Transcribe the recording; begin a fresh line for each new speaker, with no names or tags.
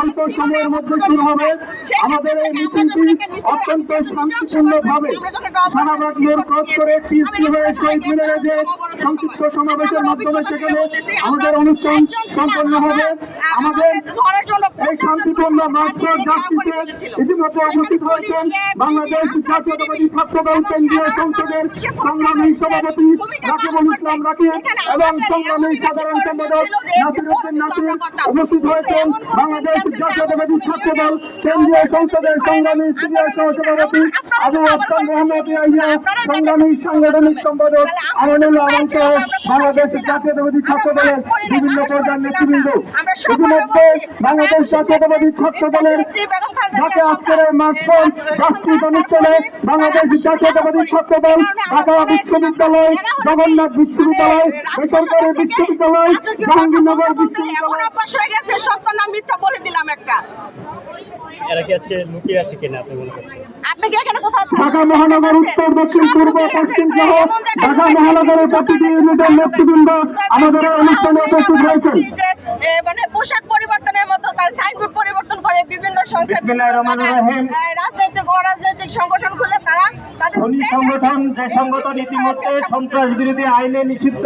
অল্প সময়ের মধ্যে শুরু হবে। আমাদের এই মিছিলটি অত্যন্ত শান্তিপূর্ণ ভাবে শাহবাগ মোড় ক্রস করে টিএসপি হয়ে শহীদ মিনারে যে সংক্ষিপ্ত সমাবেশের মাধ্যমে সেখানে আমাদের অনুষ্ঠান সম্পন্ন হবে। আমাদের এই শান্তিপূর্ণ মার্চ যাত্রীতে ইতিমধ্যে উপস্থিত হয়েছেন বাংলাদেশ জাতীয়তাবাদী ছাত্র দল কেন্দ্রীয় সংসদের সংগ্রামী সভাপতি রাকিবুল ইসলাম রাকিব এবং সংগ্রামী সাধারণ সম্পাদক নাসির উদ্দিন নাসির উপস্থিত হয়েছেন বাংলাদেশ জাতীয়তাবাদী ছাত্র দল কেন্দ্রীয় সংসদের সংগ্রামী সিনিয়র সহসভাপতি আবু আফতার মোহাম্মদ ইয়াহিয়া সংগ্রামী সাংগঠনিক সম্পাদক আমিনুল্লাহ আলম সহ বাংলাদেশ জাতীয়তাবাদী ছাত্র দলের বিভিন্ন পর্যায়ের নেতৃবৃন্দ। ইতিমধ্যে বাংলাদেশ জাতীয়তাবাদী ছাত্র দলের ঢাকা আজকের এই মাঠফল অনুষ্ঠানে বাংলাদেশ জাতীয়তাবাদী ছাত্র দল ঢাকা বিশ্ববিদ্যালয় জগন্নাথ বিশ্ববিদ্যালয় বেসরকারি বিশ্ববিদ্যালয় জাহাঙ্গীরনগর
এমন
বিশ্ববিদ্যালয়
অভ্যাস হয়ে গেছে সত্য না মিথ্যা বলে দিলাম একটা।
এরা কি আজকে লুকিয়ে আছে কিনা আপনি মনে করছেন?
আপনি কি এখানে কোথাও
ঢাকা মহানগর উত্তর দক্ষিণ পূর্ব পশ্চিম সহ ঢাকা মহানগরের প্রতিটি ইউনিটের নেতৃবৃন্দ আমাদের অনুষ্ঠানে উপস্থিত হয়েছেন
মানে পোশাক পরিবর্তনের মতো তার সাইনবোর্ড পরিবর্তন করে বিভিন্ন সংস্থা রাজনৈতিক অরাজনৈতিক সংগঠন খুলে তারা তাদের
সংগঠন যে সংগঠন ইতিমধ্যে সন্ত্রাস বিরোধী আইনে নিষিদ্ধ